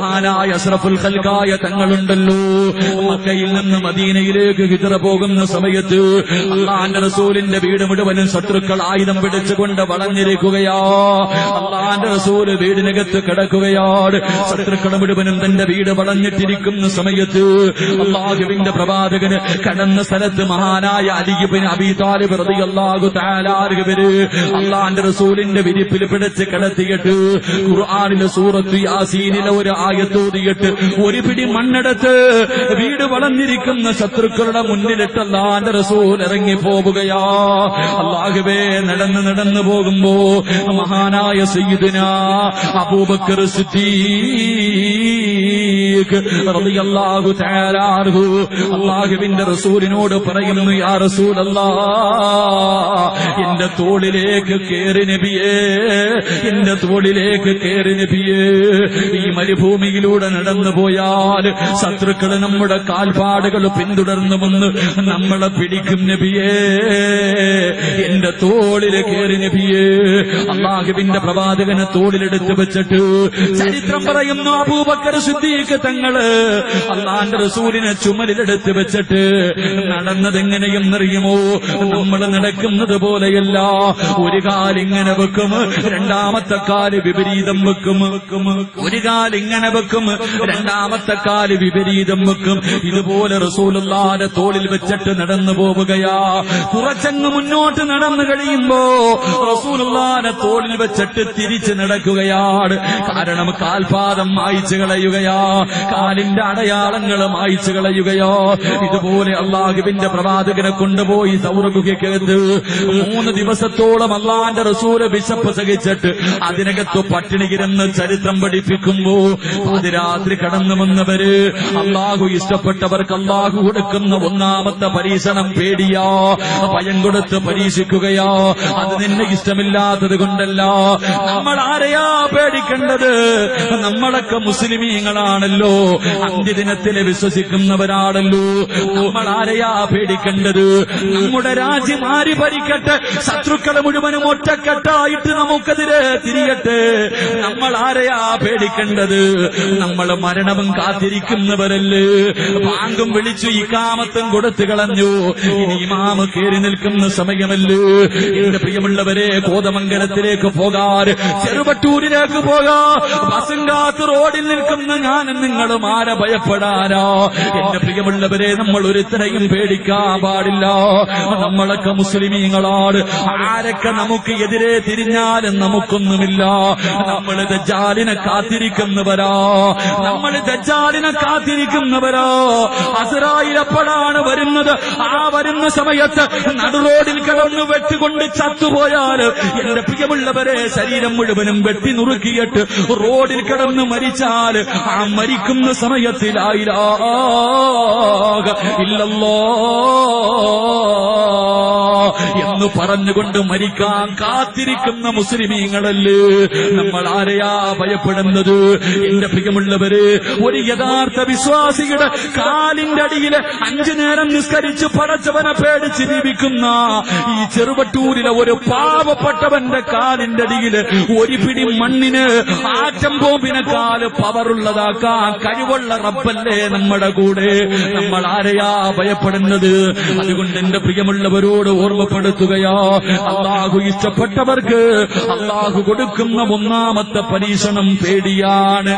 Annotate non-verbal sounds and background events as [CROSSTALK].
മഹാനായ അഷ്റഫുൽ ഖൽഖായ തങ്ങളുണ്ടല്ലോ. മക്കയിൽ നിന്ന് മദീനയിലേക്ക് ഹിജറ പോകുന്ന സമയത്ത് അള്ളാന്റെ റസൂലിന്റെ വീട് മുഴുവനും ശത്രുക്കൾ ആയുധം പിടിച്ചുകൊണ്ട് വളഞ്ഞിരിക്കുകയാ. അള്ളാന്റെ റസൂൽ വീടിനകത്ത് കിടക്കുകയാണ് ശത്രുക്കൾ മുഴുവനും തന്റെ വീട് വളഞ്ഞിട്ടിരിക്കുന്ന സമയത്ത് അള്ളാഹുവിന്റെ പ്രവാചകന് കടന്ന സ്ഥലത്ത് മഹാനായ അലിബിന് അബി താലിബ് റളിയല്ലാഹു തആല അൻഹുവിന് അള്ളാന്റെ റസൂലിന്റെ വിരിപ്പിൽ പിടിച്ച് കിടത്തിയിട്ട് ഖുർആനിലെ സൂറത്ത് യാസീനിലെ ഒരു ആയത്തോതിയിട്ട് ഒരു പിടി മണ്ണെടുത്ത് വീട് വളഞ്ഞിരിക്കുന്ന ശത്രുക്കളുടെ മുന്നിലിട്ട് അല്ലാന്റെ റസൂൽ ഇറങ്ങി പോവുകയാ. അള്ളാഹുവേ നടന്ന് നടന്നു പോകുമ്പോ മഹാനായ സയ്യിദിന അബൂബക്കർ സിദ്ദീഖ് റളിയല്ലാഹു അള്ളാഹുവിന്റെ റസൂലിനോട് പറയുന്നു യാ റസൂലല്ലാ എന്റെ തോളിലേക്ക് കേറി നബിയേ എന്റെ തോളിലേക്ക് കേറി നബിയേ. ഈ മരുഭൂമിയിലൂടെ നടന്നു പോയാൽ ശത്രുക്കൾ നമ്മുടെ കാൽപാടുകൾ പിന്തുടർന്നു വന്ന് നമ്മളെ പിടിക്കും നബിയേ. എന്റെ തോളിൽ കേറി നബിയെ അള്ളാഹുവിന്റെ പ്രവാചകനെ തോളിലെടുത്ത് വെച്ചിട്ട് ചരിത്രം പറയുന്നു അബൂബക്കർ സിദ്ദീഖ് തങ്ങൾ അള്ളാന്റെ റസൂലിനെ ചുമലിലെടുത്ത് വെച്ചിട്ട് നടന്നത് എങ്ങനെയെന്നറിയുമോ നമ്മൾ നടക്കുന്നത് പോലെയല്ല. ഒരു കാലിങ്ങനെ വെക്കും രണ്ടാമത്തെ കാൽ വിപരീതം വെക്കും. ഒരു കാലിങ്ങനെ വെക്കും രണ്ടാമത്തെ കാൽ വിപരീതം വെക്കും. ഇതുപോലെ റസൂലുള്ളാന്റെ തോളിൽ വെച്ചിട്ട് നടന്നു പോവുകയാ. കുറച്ചങ്ങ് മുന്നോട്ട് നടന്നു കഴിയുമ്പോ റസൂലുള്ളാന്റെ തോളിൽ വെച്ചിട്ട് തിരിച്ച് നടക്കുകയാണ്. കാരണം കാൽപാദം മായിച്ചു കളയുകയാ. കാലിന്റെ അടയാളങ്ങൾ മായിച്ചു കളയുകയോ. ഇതുപോലെ അള്ളാഹുവിന്റെ പ്രവാചകനെ കൊണ്ടുപോയി സൗരഗുഹയ്ക്കകത്ത് മൂന്ന് ദിവസത്തോളം അള്ളാന്റെ റസൂൽ വിശപ്പ് സഹിച്ചിട്ട് അതിനകത്ത് പട്ടിണി കിടന്ന് ചരിത്രം പഠിപ്പിക്കുമ്പോ അതിരാത്രി കടന്നു വന്നവര് അള്ളാഹു ഇഷ്ടപ്പെട്ടവർക്ക് അള്ളാഹു കൊടുക്കുന്ന ഒന്നാമത്തെ പരീക്ഷണം പേടിയാ. ഭയം കൊടുത്ത് പരീക്ഷിക്കുകയാ അത് നിന്നെ ഇഷ്ടമില്ലാത്തത് കൊണ്ടല്ല. നമ്മൾ ആരെയാ പേടിക്കേണ്ടത്? നമ്മളൊക്കെ മുസ്ലിമീങ്ങളാണല്ലോ. അന്ത്യദിനത്തിൽ വിശ്വസിക്കുന്നവരാണല്ലോ. നമ്മൾ ആരെയാ പേടിക്കേണ്ടത്? നമ്മുടെ രാജ്യം ആര് ഭരിക്കട്ടെ? ശത്രുക്കളെ മുഴുവനും ഒറ്റക്കെട്ടായിട്ട് നമുക്കെതിരെ തിരിയട്ടെ. നമ്മൾ ആരെയാ പേടിക്കേണ്ടത്? നമ്മൾ മരണവും കാത്തിരിക്കുന്നവരല്ലേ? ബാങ്കും വിളിച്ചു ഈ കാമത്തും കൊടുത്തു കളഞ്ഞു. ഇനി ഇമാമ് കയറി നിൽക്കുന്ന സമയമല്ലേ? എന്റെ പ്രിയമുള്ളവരെ കോതമംഗലത്തിലേക്ക് പോകാൻ ചെറുപട്ടൂരിലേക്ക് പോകാ. ബസും റോഡിൽ നിൽക്കുന്ന. ഞാൻ നിങ്ങളും ആരെ ഭയപ്പെടാനോ? എന്റെ പ്രിയമുള്ളവരെ നമ്മൾ ഒരുത്തരെയും പേടിക്കാൻ പാടില്ല. നമ്മളൊക്കെ മുസ്ലിമീങ്ങളാണ്. ആരൊക്കെ നമുക്ക് എതിരെ തിരിഞ്ഞാലും നമുക്കൊന്നുമില്ല. നമ്മൾ ദജ്ജാലിനെ കാത്തിരിക്കുന്നവരാ. നമ്മൾ ദജ്ജാലിനെ കാത്തിരിക്കുന്നവരാ. അസറായിലെപ്പോഴാണ് വരുന്നത്. ആ വരുന്ന സമയത്ത് നടുറോഡിൽ കിടന്ന് വെട്ടുകൊണ്ട് ചത്തുപോയാൽ എന്റെ പ്രിയമുള്ളവരെ ശരീരം മുഴുവനും വെട്ടി നുറുക്കിയിട്ട് റോഡിൽ കിടന്ന് മരിച്ചാൽ ആ മരിക്കുന്ന സമയത്തിലായിരാ ഇല്ലല്ലോ. [LAUGHS] എന്ന് പറഞ്ഞുകൊണ്ട് മരിക്കാൻ കാത്തിരിക്കുന്ന മുസ്ലിമീങ്ങളല്ലേ? നമ്മൾ ആരെയാ ഭയപ്പെടുന്നത്? എന്റെ പ്രിയമുള്ളവര് ഒരു യഥാർത്ഥ വിശ്വാസിയുടെ കാലിന്റെ അടിയിൽ അഞ്ചു നേരം നിസ്കരിച്ച് പടച്ചവനെ പേടിച്ച് ജീവിക്കുന്ന ഈ ചെറുവട്ടൂരിലെ ഒരു പാവപ്പെട്ടവന്റെ കാലിന്റെ അടിയിൽ ഒരു പിടി മണ്ണിന് ആറ്റം ബോംബിനെക്കാൽ പവറുള്ളതാക്കാൻ കഴിവുള്ള റബ്ബല്ലേ നമ്മുടെ കൂടെ? നമ്മൾ ആരെയാ ഭയപ്പെടുന്നത്? അതുകൊണ്ട് എന്റെ പ്രിയമുള്ളവരോട് ഓർമ്മപ്പെടുത്തുകയോ അള്ളാഹു ഇഷ്ടപ്പെട്ടവർക്ക് അള്ളാഹു കൊടുക്കുന്ന ഒന്നാമത്തെ പരീക്ഷണം പേടിയാണ്.